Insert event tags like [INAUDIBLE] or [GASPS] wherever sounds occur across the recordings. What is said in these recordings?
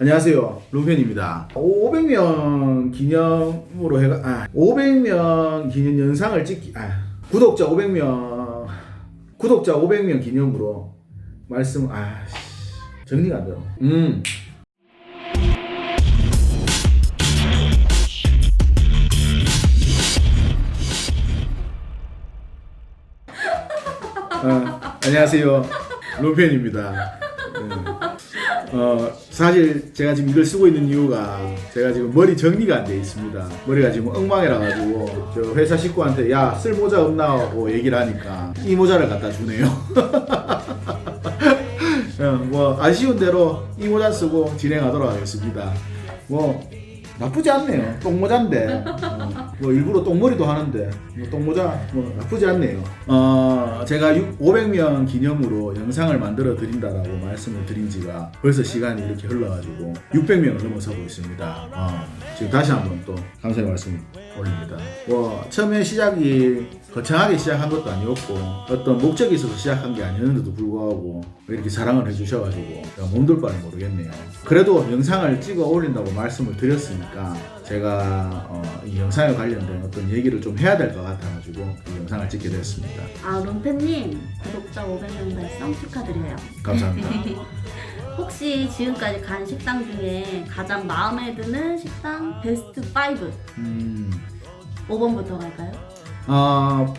안녕하세요. 루펜입니다. 500명 기념으로 해가, 아, 500명 기념 영상을 찍기, 아, 구독자 500명, 구독자 500명 기념으로 말씀, 아, 씨, 정리가 안 돼요. 음. 어, 안녕하세요. 루펜입니다. 네. 어, 사실 제가 지금 이걸 쓰고 있는 이유가 제가 지금 머리 정리가 안 돼 있습니다. 머리가 지금 엉망이라 가지고 저 회사 식구한테 야 쓸 모자 없나 하고 얘기를 하니까 이 모자를 갖다 주네요. [LAUGHS] 어, 뭐 아쉬운 대로 이 모자 쓰고 진행하도록 하겠습니다. 뭐 나쁘지 않네요. 똥모자인데 어, 뭐 일부러 똥머리도 하는데 뭐 똥모자 뭐 나쁘지 않네요. 어 제가 6, 500명 기념으로 영상을 만들어 드린다라고 말씀을 드린 지가 벌써 시간이 이렇게 흘러가지고 600명을 넘어서고 있습니다. 어, 지금 다시 한번 또 감사의 말씀 올립니다. 뭐 처음에 시작이 거창하게 시작한 것도 아니었고 어떤 목적이 있어서 시작한 게 아니었는데도 불구하고 왜 이렇게 사랑을 해주셔가지고 몸둘 바를 모르겠네요. 그래도 영상을 찍어 올린다고 말씀을 드렸으니까 제가 어, 이 영상에 관련된 어떤 얘기를 좀 해야 될 것 같아가지고 이 영상을 찍게 됐습니다. 아 롬페님 구독자 500명 달성 축하드려요. 감사합니다. [LAUGHS] 혹시 지금까지 간 식당 중에 가장 마음에 드는 식당 베스트 5 음, 5번부터 갈까요? 어,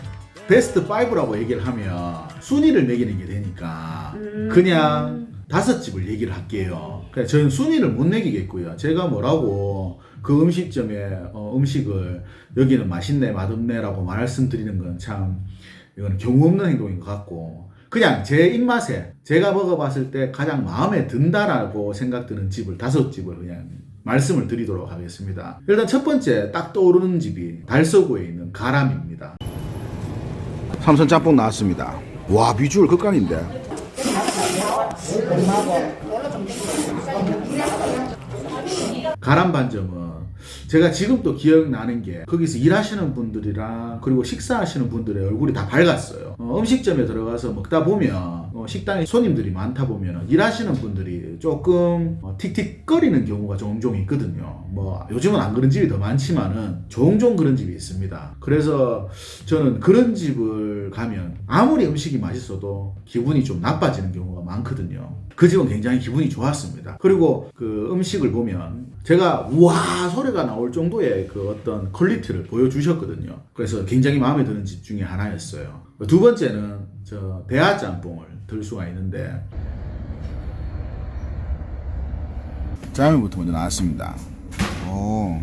베스트 5라고 얘기를 하면 순위를 매기는 게 되니까 음. 그냥 다섯 집을 얘기를 할게요. 그냥 저는 순위를 못 매기겠고요. 제가 뭐라고 그 음식점의 어, 음식을 여기는 맛있네, 맛없네라고 말씀드리는 건 참 이건 경우 없는 행동인 것 같고 그냥 제 입맛에 제가 먹어봤을 때 가장 마음에 든다라고 생각드는 집을 다섯 집을 그냥 말씀을 드리도록 하겠습니다. 일단 첫 번째 딱 떠오르는 집이 달서구에 있는 가람입니다. 삼선 짬뽕 나왔습니다. 와 비주얼 극강인데. 가람 반점은 제가 지금도 기억나는 게 거기서 일하시는 분들이랑 그리고 식사하시는 분들의 얼굴이 다 밝았어요. 어, 음식점에 들어가서 먹다 보면 어, 식당에 손님들이 많다 보면 일하시는 분들이 조금 어, 틱틱거리는 경우가 종종 있거든요. 뭐 요즘은 안 그런 집이 더 많지만은 종종 그런 집이 있습니다. 그래서 저는 그런 집을 가면 아무리 음식이 맛있어도 기분이 좀 나빠지는 경우가 많거든요. 그 집은 굉장히 기분이 좋았습니다. 그리고 그 음식을 보면 제가 와 소리가 나올 정도의 그 어떤 퀄리티를 보여주셨거든요. 그래서 굉장히 마음에 드는 집 중에 하나였어요. 두 번째는 저 대하 짬뽕을 들 수가 있는데 짜면부터 먼저 나왔습니다. 오.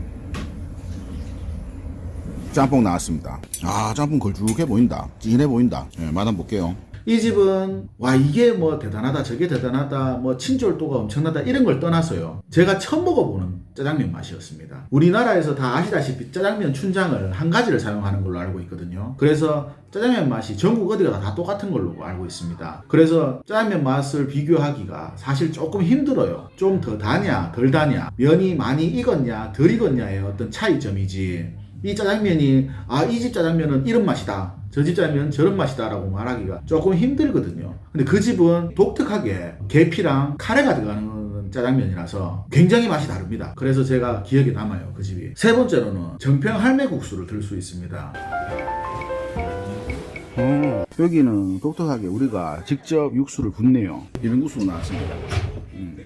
짬뽕 나왔습니다. 아, 짬뽕 걸쭉해 보인다. 진해 보인다. 네, 맛 한번 볼게요. 이 집은 와 이게 뭐 대단하다 저게 대단하다 뭐 친절도가 엄청나다 이런 걸 떠나서요. 제가 처음 먹어보는 짜장면 맛이었습니다. 우리나라에서 다 아시다시피 짜장면 춘장을 한 가지를 사용하는 걸로 알고 있거든요. 그래서 짜장면 맛이 전국 어디가 다 똑같은 걸로 알고 있습니다. 그래서 짜장면 맛을 비교하기가 사실 조금 힘들어요. 좀 더 다냐 덜 다냐 면이 많이 익었냐 덜 익었냐의 어떤 차이점이지 이 짜장면이 아 이 집 짜장면은 이런 맛이다. 저 집 짜장면 저런 맛이다 라고 말하기가 조금 힘들거든요. 근데 그 집은 독특하게 계피랑 카레가 들어가는 짜장면이라서 굉장히 맛이 다릅니다. 그래서 제가 기억에 남아요 그 집이. 세 번째로는 정평 할매국수를 들 수 있습니다. 어, 여기는 독특하게 우리가 직접 육수를 붓네요. 비빔국수 나왔습니다. 음.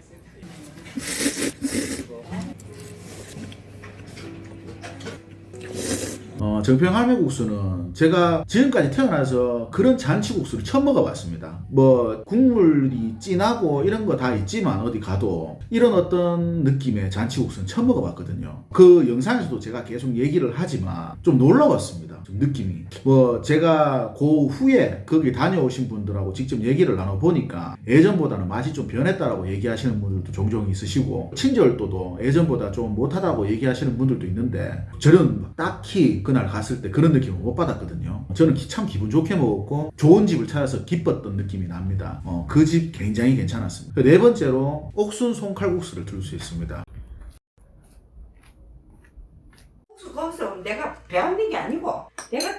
정평 할매국수는 제가 지금까지 태어나서 그런 잔치국수를 처음 먹어봤습니다. 뭐 국물이 진하고 이런 거 다 있지만 어디 가도 이런 어떤 느낌의 잔치국수는 처음 먹어봤거든요. 그 영상에서도 제가 계속 얘기를 하지만 좀 놀라웠습니다. 좀 느낌이. 뭐 제가 그 후에 거기 다녀오신 분들하고 직접 얘기를 나눠보니까 예전보다는 맛이 좀 변했다라고 얘기하시는 분들도 종종 있으시고 친절도도 예전보다 좀 못하다고 얘기하시는 분들도 있는데 저는 딱히 그날 갔을 때 그런 느낌을 못 받았거든요. 저는 기- 참 기분 좋게 먹었고 좋은 집을 찾아서 기뻤던 느낌이 납니다. 어, 그 집 굉장히 괜찮았습니다. 네 번째로 옥순 손칼국수를 들 수 있습니다.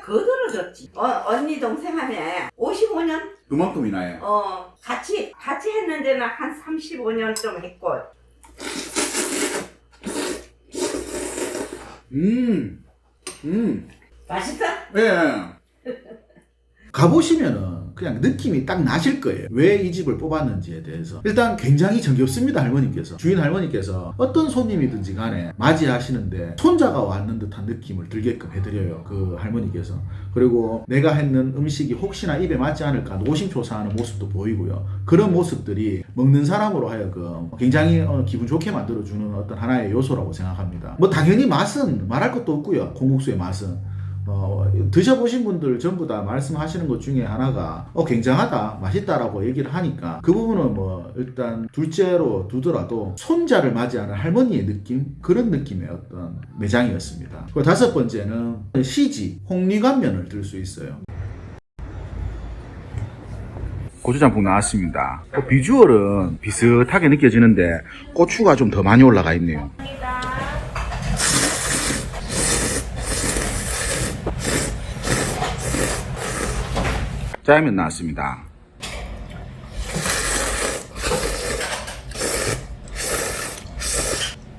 거들어졌지. 어, 언니 동생 하면 55년? 그만큼이나 해. 어, 같이, 같이 했는데는 한 35년 좀 했고. 음, 음, 맛있어? 예. [LAUGHS] 가보시면은 그냥 느낌이 딱 나실 거예요. 왜 이 집을 뽑았는지에 대해서. 일단 굉장히 정겹습니다, 할머니께서. 주인 할머니께서 어떤 손님이든지 간에 맞이하시는데 손자가 왔는 듯한 느낌을 들게끔 해드려요. 그 할머니께서. 그리고 내가 했는 음식이 혹시나 입에 맞지 않을까 노심초사하는 모습도 보이고요. 그런 모습들이 먹는 사람으로 하여금 굉장히 어, 기분 좋게 만들어주는 어떤 하나의 요소라고 생각합니다. 뭐 당연히 맛은 말할 것도 없고요. 콩국수의 맛은. 어, 드셔보신 분들 전부 다 말씀하시는 것 중에 하나가 어, 굉장하다, 맛있다라고 얘기를 하니까 그 부분은 뭐 일단 둘째로 두더라도 손자를 맞이하는 할머니의 느낌? 그런 느낌의 어떤 매장이었습니다. 그리고 다섯 번째는 시지, 홍리관면을 들 수 있어요. 고추장국 나왔습니다. 그 비주얼은 비슷하게 느껴지는데 고추가 좀 더 많이 올라가 있네요. 짜장면 나왔습니다.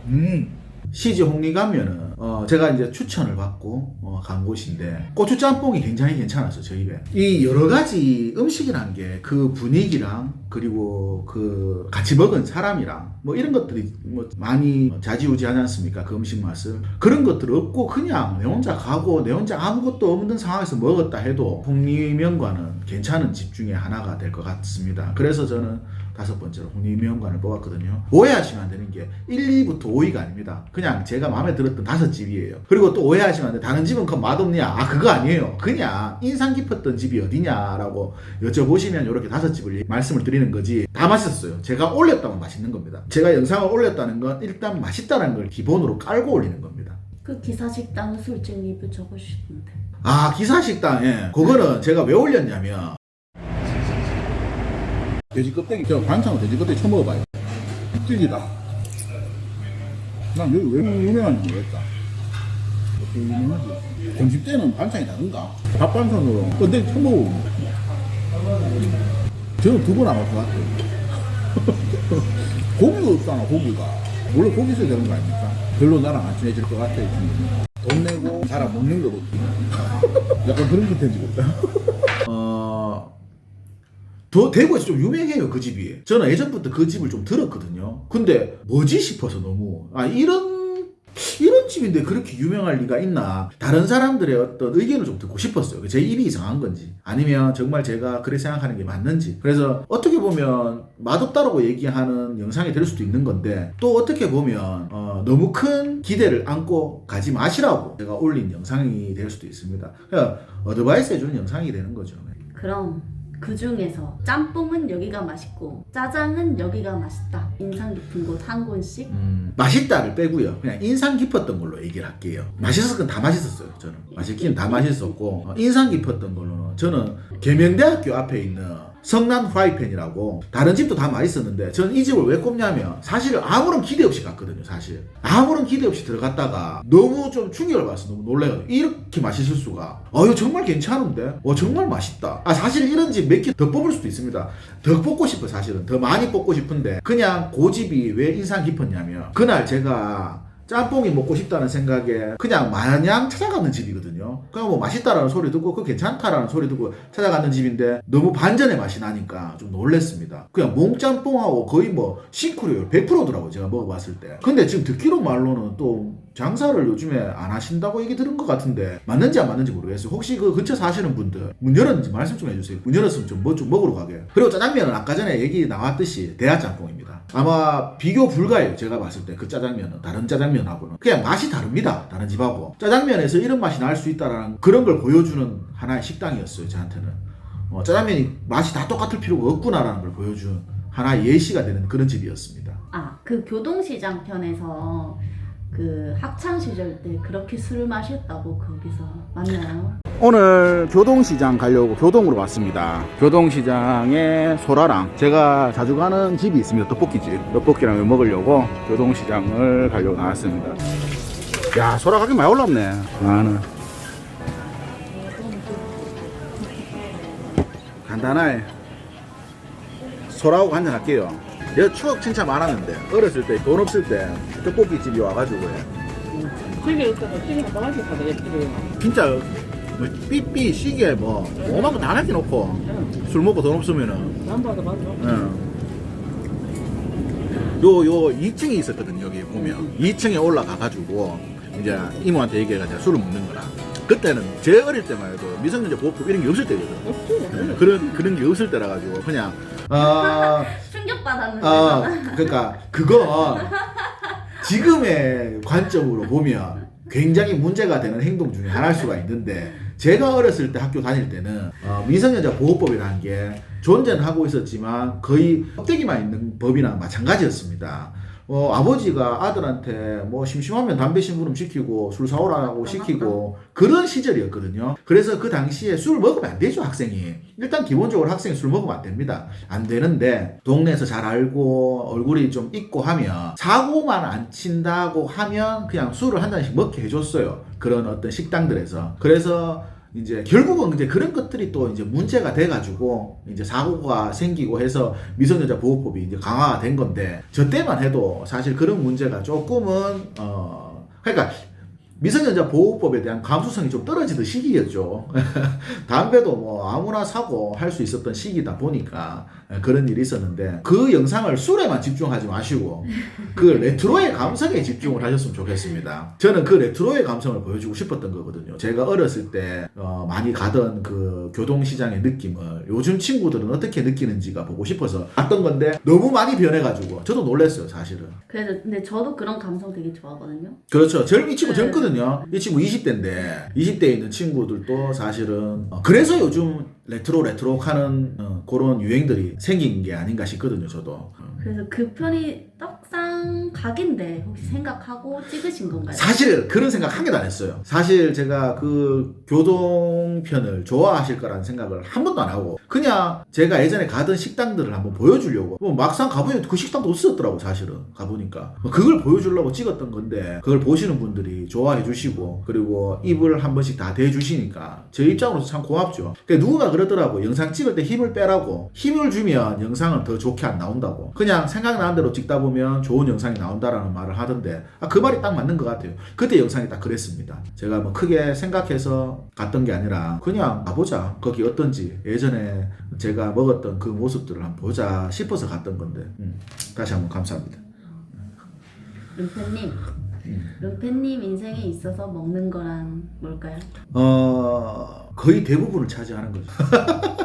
음. 시지 홍리 가면은 어 제가 이제 추천을 받고 어, 간 곳인데 고추 짬뽕이 굉장히 괜찮았어 저 입에. 이 여러 가지 음식이란 게 그 분위기랑 그리고 그 같이 먹은 사람이랑 뭐 이런 것들이 뭐 많이 좌지우지하지 않습니까? 그 음식 맛을. 그런 것들 없고 그냥 내 혼자 가고 내 혼자 아무것도 없는 상황에서 먹었다 해도 홍리면과는 괜찮은 집 중에 하나가 될 것 같습니다. 그래서 저는 다섯 번째로 홍리면관을 뽑았거든요. 오해하시면 안 되는 게 1, 2부터 5위가 아닙니다. 그냥 제가 마음에 들었던 다섯 집이에요. 그리고 또 오해하시면 안 돼. 다른 집은 그 맛없냐? 아 그거 아니에요. 그냥 인상 깊었던 집이 어디냐라고 여쭤보시면 이렇게 다섯 집을 말씀을 드리는 거지. 다 맛있었어요. 제가 올렸다면 맛있는 겁니다. 제가 영상을 올렸다는 건 일단 맛있다는 걸 기본으로 깔고 올리는 겁니다. 그 기사식당은 솔직히 리뷰 적으시던데. 아 기사식당 예 그거는 제가 왜 올렸냐면 돼지 껍데기 저 반찬으로 돼지 껍데기 처음 먹어봐요. 찌기다. 난 여기 왜 유명한지 모르겠다. 어떻게 유명하지? 점심 때는 반찬이 다른가? 밥 반찬으로 처음 먹어보는 저는 두번안 먹을 것 같아요. 고기가 없잖아 고기가. 원래 고기 있어야 되는 거 아닙니까? 별로 나랑 안 친해질 것 같아요 돈 내고 사람 먹는 거 먹기 약간 그런 컨텐츠 같다 어... 더 대구에서 좀 유명해요 그 집이. 저는 예전부터 그 집을 좀 들었거든요. 근데 뭐지 싶어서 너무. 아 이런 이런 집인데 그렇게 유명할 리가 있나? 다른 사람들의 어떤 의견을 좀 듣고 싶었어요. 제 입이 이상한 건지. 아니면 정말 제가 그렇게 생각하는 게 맞는지. 그래서 어떻게 보면 맛없다라고 얘기하는 영상이 될 수도 있는 건데 또 어떻게 보면 어, 너무 큰 기대를 안고 가지 마시라고 제가 올린 영상이 될 수도 있습니다. 그러니까 어드바이스 해주는 영상이 되는 거죠. 그럼 그 중에서 짬뽕은 여기가 맛있고 짜장은 여기가 맛있다. 인상 깊은 곳 한 곳씩. 음, 맛있다를 빼고요. 그냥 인상 깊었던 걸로 얘기를 할게요. 맛있었건 다 맛있었어요. 저는 맛있긴 다 맛있었고 어, 인상 깊었던 걸로는 저는 계명대학교 앞에 있는 성남 프라이팬이라고 다른 집도 다 맛있었는데 저는 이 집을 왜 꼽냐면 사실 아무런 기대 없이 갔거든요. 사실 아무런 기대 없이 들어갔다가 너무 좀 충격을 받아서 너무 놀래가지고 이렇게 맛있을 수가. 어 이거 정말 괜찮은데. 어 정말 맛있다. 아 사실 이런 집 몇 개 더 뽑을 수도 있습니다. 더 뽑고 싶어 사실은 더 많이 뽑고 싶은데 그냥 그 집이 왜 인상 깊었냐면 그날 제가 짬뽕이 먹고 싶다는 생각에 그냥 마냥 찾아가는 집이거든요. 그냥 뭐 맛있다라는 소리 듣고 그 괜찮다라는 소리 듣고 찾아가는 집인데 너무 반전의 맛이 나니까 좀 놀랬습니다. 그냥 몽짬뽕하고 거의 뭐 싱크로율 100%더라고 제가 먹어봤을 때. 근데 지금 듣기로 말로는 또 장사를 요즘에 안 하신다고 얘기 들은 것 같은데 맞는지 안 맞는지 모르겠어요. 혹시 그 근처 사시는 분들 문 열었는지 말씀 좀 해주세요. 문 열었으면 좀 뭐 좀 먹으러 가게. 그리고 짜장면은 아까 전에 얘기 나왔듯이 대하짬뽕입니다. 아마 비교 불가해요. 제가 봤을 때 그 짜장면은 다른 짜장면하고는 그냥 맛이 다릅니다. 다른 집하고 짜장면에서 이런 맛이 날 수 있 다라는 그런 걸 보여주는 하나의 식당이었어요. 저한테는 어, 짜장면이 맛이 다 똑같을 필요가 없구나라는 걸 보여준 하나의 예시가 되는 그런 집이었습니다. 아, 그 교동시장 편에서 그 학창 시절 때 그렇게 술을 마셨다고 거기서 맞나요? 오늘 교동시장 가려고 교동으로 왔습니다. 교동시장에 소라랑 제가 자주 가는 집이 있습니다. 떡볶이집. 떡볶이랑 먹으려고 교동시장을 가려고 나왔습니다. 야, 소라 가격 많이 올랐네. 나는. 간단하게 소라하고 한잔 할게요. 내가 추억 진짜 많았는데 어렸을 때 돈 없을 때 떡볶이 집이 와가지고 바가지 사다 예쁘게. 진짜 뭐 삐삐 시계 뭐 오만 거다 갖다 놓고 술 먹고 돈 없으면은 봐도. 요, 요 2층에 있었거든요, 여기 보면. 2층에 올라가 가지고, 이제 이모한테 얘기해가지고 술을 먹는 거라. 그때는 제 어릴 때만 해도 미성년자 보호법 이런 게 없을 때거든. 없지. 예, 그런, 그런 게 없을 때라 가지고, 그냥, 아, [LAUGHS] 충격받았는데 아, 저는. 그러니까 그건 지금의 관점으로 보면 굉장히 문제가 되는 행동 중에 하나일 수가 있는데 제가 어렸을 때 학교 다닐 때는 어, 미성년자 보호법이라는 게 존재는 하고 있었지만 거의 껍데기만 있는 법이나 마찬가지였습니다. 어, 아버지가 아들한테 뭐 심심하면 담배 심부름 시키고 술 사오라고 시키고 그런 시절이었거든요. 그래서 그 당시에 술 먹으면 안 되죠, 학생이. 일단 기본적으로 학생이 술 먹으면 안 됩니다. 안 되는데 동네에서 잘 알고 얼굴이 좀 있고 하면 사고만 안 친다고 하면 그냥 술을 한 잔씩 먹게 해줬어요. 그런 어떤 식당들에서. 그래서 이제 결국은 이제 그런 것들이 또 이제 문제가 돼가지고 이제 사고가 생기고 해서 미성년자 보호법이 이제 강화가 된 건데 저 때만 해도 사실 그런 문제가 조금은 어 그러니까 미성년자 보호법에 대한 감수성이 좀 떨어지던 시기였죠. [LAUGHS] 담배도 뭐 아무나 사고 할 수 있었던 시기다 보니까 그런 일이 있었는데 그 영상을 술에만 집중하지 마시고 그 [LAUGHS] 레트로의 감성에 집중을 하셨으면 좋겠습니다. 저는 그 레트로의 감성을 보여주고 싶었던 거거든요. 제가 어렸을 때 어, 많이 가던 그 교동시장의 느낌을 요즘 친구들은 어떻게 느끼는지가 보고 싶어서 갔던 건데 너무 많이 변해가지고 저도 놀랐어요 사실은. 그래서 근데 저도 그런 감성 되게 좋아하거든요. 그렇죠. 젊, 이 친구 네. 젊거든 요. 이 친구 20대인데, 20대에 있는 친구들도 사실은, 어, 그래서 요즘 레트로, 레트로 하는 어, 그런 유행들이 생긴 게 아닌가 싶거든요, 저도. 어. 그래서 그 편이 각인데 혹시 생각하고 찍으신 건가요? 사실 그런 생각 한 개도 안 했어요. 사실 제가 그 교동편을 좋아하실 거라는 생각을 한 번도 안 하고 그냥 제가 예전에 가던 식당들을 한번 보여주려고 뭐 막상 가보니 그 식당도 없었더라고 사실은 가보니까 그걸 보여주려고 찍었던 건데 그걸 보시는 분들이 좋아해 주시고 그리고 입을 한 번씩 다 대주시니까 제 입장으로서 참 고맙죠. 그러니까 누군가 그러더라고 영상 찍을 때 힘을 빼라고 힘을 주면 영상은 더 좋게 안 나온다고 그냥 생각나는 대로 찍다 보면 좋은 영상 이 나온다라는 말을 하던데 아, 그 말이 딱 맞는 것 같아요. 그때 영상이 딱 그랬습니다. 제가 뭐 크게 생각해서 갔던 게 아니라 그냥 가보자. 거기 어떤지 예전에 제가 먹었던 그 모습들을 한번 보자 싶어서 갔던 건데 음, 다시 한번 감사합니다. lum페님, 음. lum페님 인생에 있어서 먹는 거란 뭘까요? 어 거의 대부분을 차지하는 거죠. [LAUGHS]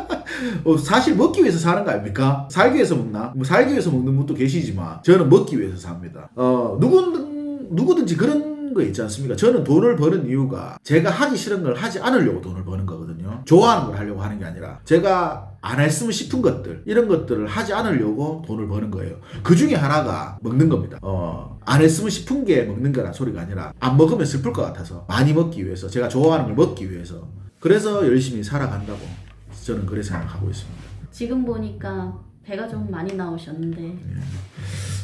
어, 사실 먹기 위해서 사는 거 아닙니까? 살기 위해서 먹나? 뭐 살기 위해서 먹는 분도 계시지만 저는 먹기 위해서 삽니다. 어 누구든 누구든지 그런 거 있지 않습니까? 저는 돈을 버는 이유가 제가 하기 싫은 걸 하지 않으려고 돈을 버는 거거든요. 좋아하는 걸 하려고 하는 게 아니라 제가 안 했으면 싶은 것들 이런 것들을 하지 않으려고 돈을 버는 거예요. 그 중에 하나가 먹는 겁니다. 어, 안 했으면 싶은 게 먹는 거란 소리가 아니라 안 먹으면 슬플 것 같아서 많이 먹기 위해서 제가 좋아하는 걸 먹기 위해서 그래서 열심히 살아간다고 저는 그렇게 생각하고 있습니다. 지금 보니까 배가 좀 많이 나오셨는데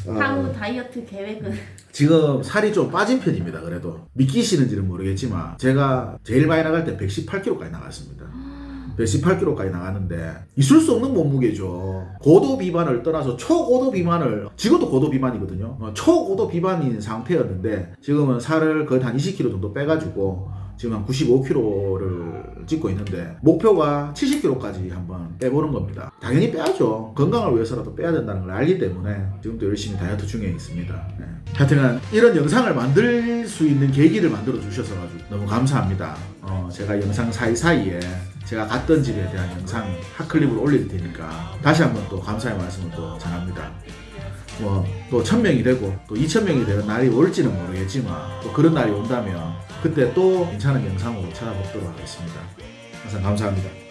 어, 향후 다이어트 계획은 [LAUGHS] 지금 살이 좀 빠진 편입니다. 그래도 믿기시는지는 모르겠지만 제가 제일 많이 나갈 때 118kg까지 나갔습니다. [GASPS] 118kg까지 나갔는데 있을 수 없는 몸무게죠. 고도 비만을 떠나서 초고도 비만을 지금도 고도 비만이거든요. 어, 초고도 비만인 상태였는데 지금은 살을 거의 한 20kg 정도 빼가지고 지금 한 95kg를 찍고 있는데 목표가 70kg까지 한번 빼보는 겁니다. 당연히 빼야죠. 건강을 위해서라도 빼야 된다는 걸 알기 때문에 지금도 열심히 다이어트 중에 있습니다. 네. 하여튼간 이런 영상을 만들 수 있는 계기를 만들어 주셔서 너무 감사합니다. 어, 제가 영상 사이사이에 제가 갔던 집에 대한 영상 핫클립을 올릴 테니까 다시 한번 또 감사의 말씀을 또 전합니다. 뭐또 천명이 되고 또 이천 명이 되는 날이 올지는 모르겠지만 또 그런 날이 온다면 그때 또 괜찮은 영상으로 찾아뵙도록 하겠습니다. 항상 감사합니다.